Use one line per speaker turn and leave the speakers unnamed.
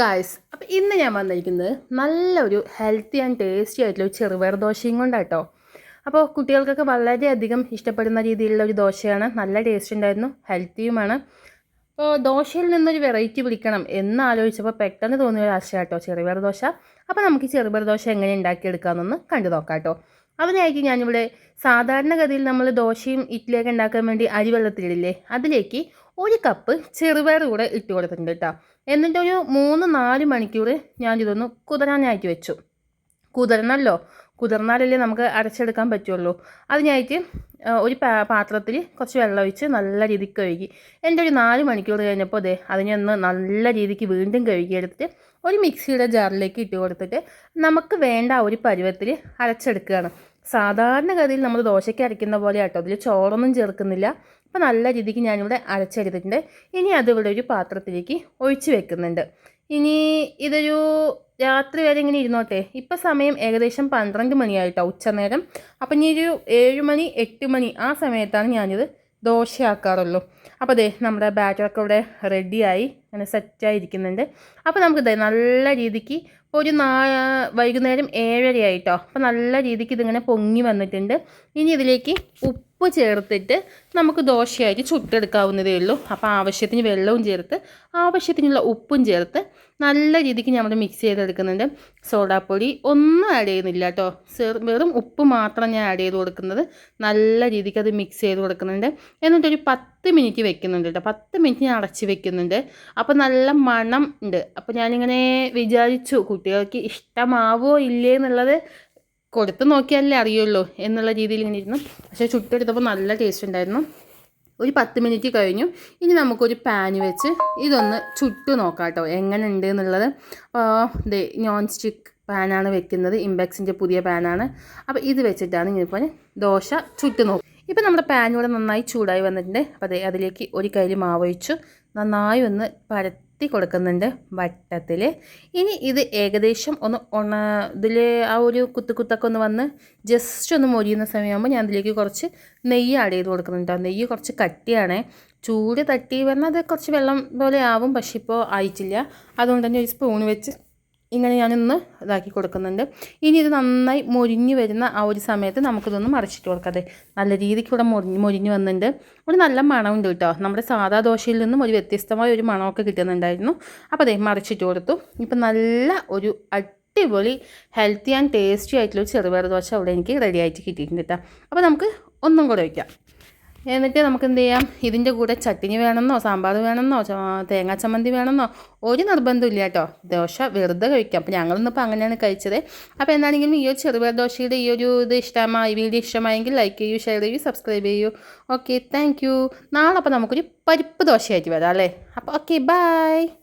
Guys അപ്പോൾ ഇന്ന് ഞാൻ വന്നിരിക്കുന്നത് നല്ലൊരു ഹെൽത്തി ആൻഡ് ടേസ്റ്റി ആയിട്ടുള്ള ഒരു ചെറുപയർ ദോശയും കൊണ്ടാട്ടോ. അപ്പോൾ കുട്ടികൾക്കൊക്കെ വളരെയധികം ഇഷ്ടപ്പെടുന്ന രീതിയിലുള്ള ഒരു ദോശയാണ്. നല്ല ടേസ്റ്റ് ഉണ്ടായിരുന്നു ഹെൽത്തിയുമാണ് അപ്പോൾ ദോശയിൽ നിന്നൊരു വെറൈറ്റി പിടിക്കണം എന്ന് ആലോചിച്ചപ്പോൾ പെട്ടെന്ന് തോന്നിയ ഒരു ആശയം കേട്ടോ ചെറുപയർ ദോശ. അപ്പോൾ നമുക്ക് ചെറുപയർ ദോശ എങ്ങനെ ഉണ്ടാക്കിയെടുക്കാമെന്നൊന്ന് കണ്ടു നോക്കാം കേട്ടോ അതിനായിട്ട് ഞാനിവിടെ സാധാരണഗതിയിൽ നമ്മൾ ദോശയും ഇഡ്ഡലിയൊക്കെ ഉണ്ടാക്കാൻ വേണ്ടി അരി വെള്ളത്തിലിടില്ലേ അതിലേക്ക് ഒരു കപ്പ് ചെറുപയർ കൂടെ ഇട്ട് കൊടുത്തിട്ടുണ്ട് കേട്ടോ എന്നിട്ടൊരു മൂന്ന് നാല് മണിക്കൂർ ഞാൻ ഞാനിതൊന്ന് കുതിരാനായിട്ട് വെച്ചു. കുതിരണമല്ലോ കുതിർന്നാലല്ലേ നമുക്ക് അരച്ചെടുക്കാൻ പറ്റുള്ളൂ. അതിനായിട്ട് ഒരു പാത്രത്തിൽ കുറച്ച് വെള്ളം ഒഴിച്ച് നല്ല രീതിക്ക് കഴുകി. എന്റെ ഒരു നാല് മണിക്കൂർ കഴിഞ്ഞപ്പോൾ അതെ അതിനെ ഒന്ന് നല്ല രീതിക്ക് വീണ്ടും കഴുകിയെടുത്തിട്ട് ഒരു മിക്സിയുടെ ജാറിലേക്ക് ഇട്ട് കൊടുത്തിട്ട് നമുക്ക് വേണ്ട ഒരു പരുവത്തിൽ അരച്ചെടുക്കുകയാണ്. സാധാരണഗതിയിൽ നമ്മൾ ദോശയ്ക്ക് അരയ്ക്കുന്ന പോലെ ആട്ടോ അതിൽ ചോറൊന്നും ചേർക്കുന്നില്ല. അപ്പോൾ നല്ല രീതിക്ക് ഞാനിവിടെ അരച്ചെടുത്തിട്ടുണ്ട്. ഇനി അതിവിടെ ഒരു പാത്രത്തിലേക്ക് ഒഴിച്ച് വെക്കുന്നുണ്ട്. ഇനി ഇതൊരു രാത്രി വരെ ഇങ്ങനെ ഇരുന്നോട്ടെ. ഇപ്പം സമയം ഏകദേശം പന്ത്രണ്ട് മണിയായിട്ടോ ഉച്ചനേരം. അപ്പം ഇനി ഒരു ഏഴ് മണി എട്ട് മണി ആ സമയത്താണ് ഞാനിത് ദോശയാക്കാറുള്ളൂ. അപ്പോൾ ദേ നമ്മുടെ ബാറ്ററൊക്കെ ഇവിടെ റെഡിയായി. അങ്ങനെ സെറ്റായിരിക്കുന്നുണ്ട്. അപ്പോൾ നമുക്ക് ദേ നല്ല രീതിക്ക് ഇപ്പോൾ ഒരു നാ വൈകുന്നേരം ഏഴരയായിട്ടോ. അപ്പോൾ നല്ല രീതിക്ക് ഇതിങ്ങനെ പൊങ്ങി വന്നിട്ടുണ്ട്. ഇനി ഇതിലേക്ക് ഉപ്പ് ചേർത്തിട്ട് നമുക്ക് ദോശയായിട്ട് ചുട്ടെടുക്കാവുന്നതേ ഉള്ളൂ. അപ്പോൾ ആവശ്യത്തിന് വെള്ളവും ചേർത്ത് ആവശ്യത്തിനുള്ള ഉപ്പും ചേർത്ത് നല്ല രീതിക്ക് നമ്മൾ മിക്സ് ചെയ്തെടുക്കുന്നുണ്ട്. സോഡാപ്പൊടി ഒന്നും ആഡ് ചെയ്യുന്നില്ല കേട്ടോ വെറും ഉപ്പ് മാത്രം ഞാൻ ആഡ് ചെയ്ത് കൊടുക്കുന്നത്. നല്ല രീതിക്ക് അത് മിക്സ് ചെയ്ത് കൊടുക്കുന്നുണ്ട്. എന്നിട്ടൊരു പത്ത് മിനിറ്റ് വെക്കുന്നുണ്ട് കേട്ടോ പത്ത് മിനിറ്റ് ഞാൻ അടച്ച് വെക്കുന്നുണ്ട്. അപ്പോൾ നല്ല മണം ഉണ്ട്. അപ്പോൾ ഞാനിങ്ങനെ വിചാരിച്ചു കുട്ടികൾക്ക് ഇഷ്ടമാവോ ഇല്ലേ എന്നുള്ളത് കൊടുത്ത് നോക്കിയാലേ അറിയുള്ളൂ എന്നുള്ള രീതിയിൽ ഇങ്ങനെ ഇരുന്നു. പക്ഷേ ചുട്ടെടുത്തപ്പോൾ നല്ല ടേസ്റ്റ് ഉണ്ടായിരുന്നു. ഒരു പത്ത് മിനിറ്റ് കഴിഞ്ഞു. ഇനി നമുക്കൊരു പാന് വെച്ച് ഇതൊന്ന് ചുട്ടു നോക്കാം കേട്ടോ. എങ്ങനെ ഉണ്ട് എന്നുള്ളത്. നോൺ സ്റ്റിക്ക് പാനാണ് വെക്കുന്നത്. ഇമ്പെക്സിന്റെ പുതിയ പാനാണ് അപ്പോൾ ഇത് വെച്ചിട്ടാണ് ഇനിയിപ്പോൾ ദോശ ചുട്ടു നോക്കും ഇപ്പോൾ നമ്മുടെ ഇവിടെ നന്നായി ചൂടായി വന്നിട്ടുണ്ട്. അപ്പോൾ അതെ അതിലേക്ക് ഒരു കയ്യിൽ മാവ് ഒഴിച്ചു. നന്നായി ഒന്ന് പരത്തി കൊടുക്കുന്നുണ്ട് വട്ടത്തിൽ ഇനി ഇത് ഏകദേശം ഒന്ന് ഉണ ഇതിൽ ആ ഒരു കുത്തു കുത്തൊക്കെ ഒന്ന് വന്ന് ജസ്റ്റ് ഒന്ന് മൊരിയുന്ന സമയമാകുമ്പോൾ ഞാൻ അതിലേക്ക് കുറച്ച് നെയ്യ് ആഡ് ചെയ്ത് കൊടുക്കുന്നുണ്ട് നെയ്യ് കുറച്ച് കട്ടിയാണ്. ചൂട് തട്ടി പറഞ്ഞാൽ അത് കുറച്ച് വെള്ളം പോലെ ആവും പക്ഷെ ഇപ്പോൾ ആയിട്ടില്ല. അതുകൊണ്ട് തന്നെ ഒരു സ്പൂൺ വെച്ച് ഇങ്ങനെ ഞാനൊന്ന് ഇതാക്കി കൊടുക്കുന്നുണ്ട്. ഇനി ഇത് നന്നായി മൊരിഞ്ഞ് വരുന്ന ആ ഒരു സമയത്ത് നമുക്കിതൊന്ന് മറിച്ചിട്ട് കൊടുക്കാതെ നല്ല രീതിക്ക് ഇവിടെ മൊരിഞ്ഞ് മൊരിഞ്ഞ് വന്നിട്ടുണ്ട്. ഒരു നല്ല മണമുണ്ട് കേട്ടോ. നമ്മുടെ സാധാ ദോശയിൽ നിന്നും ഒരു വ്യത്യസ്തമായ ഒരു മണമൊക്കെ കിട്ടുന്നുണ്ടായിരുന്നു. അപ്പോൾ അതെ മറിച്ചിട്ട് കൊടുത്തു. ഇപ്പം നല്ല ഒരു അടിപൊളി ഹെൽത്തി ആൻഡ് ടേസ്റ്റി ആയിട്ടുള്ള ഒരു ചെറുപയർ ദോശ അവിടെ എനിക്ക് റെഡി ആയിട്ട് കിട്ടിയിട്ടുണ്ട് കേട്ടോ. അപ്പോൾ നമുക്ക് ഒന്നും കൂടെ വയ്ക്കാം എന്നിട്ട് നമുക്ക് എന്ത് ചെയ്യാം ഇതിന്റെ കൂടെ ചട്ടിനി വേണമെന്നോ സാമ്പാർ വേണമെന്നോ തേങ്ങാ ചമ്മന്തി വേണമെന്നോ ഒരു നിർബന്ധമില്ല കേട്ടോ ദോശ വെറുതെ കഴിക്കാം. അപ്പോൾ ഞങ്ങളിന്നിപ്പോൾ അങ്ങനെയാണ് കഴിച്ചത്. അപ്പോൾ എന്താണെങ്കിലും ഈ ഒരു ചെറുപയർ ദോശയുടെ ഈ ഒരു ഇത് ഇഷ്ടമായി വീഡിയോ ഇഷ്ടമായെങ്കിൽ ലൈക്ക് ചെയ്യൂ ഷെയർ ചെയ്യൂ സബ്സ്ക്രൈബ് ചെയ്യൂ. ഓക്കെ താങ്ക് യു നാളെ അപ്പോൾ നമുക്കൊരു പരിപ്പ് ദോശയായിട്ട് വരാം അല്ലേ? അപ്പോൾ ഓക്കെ ബൈ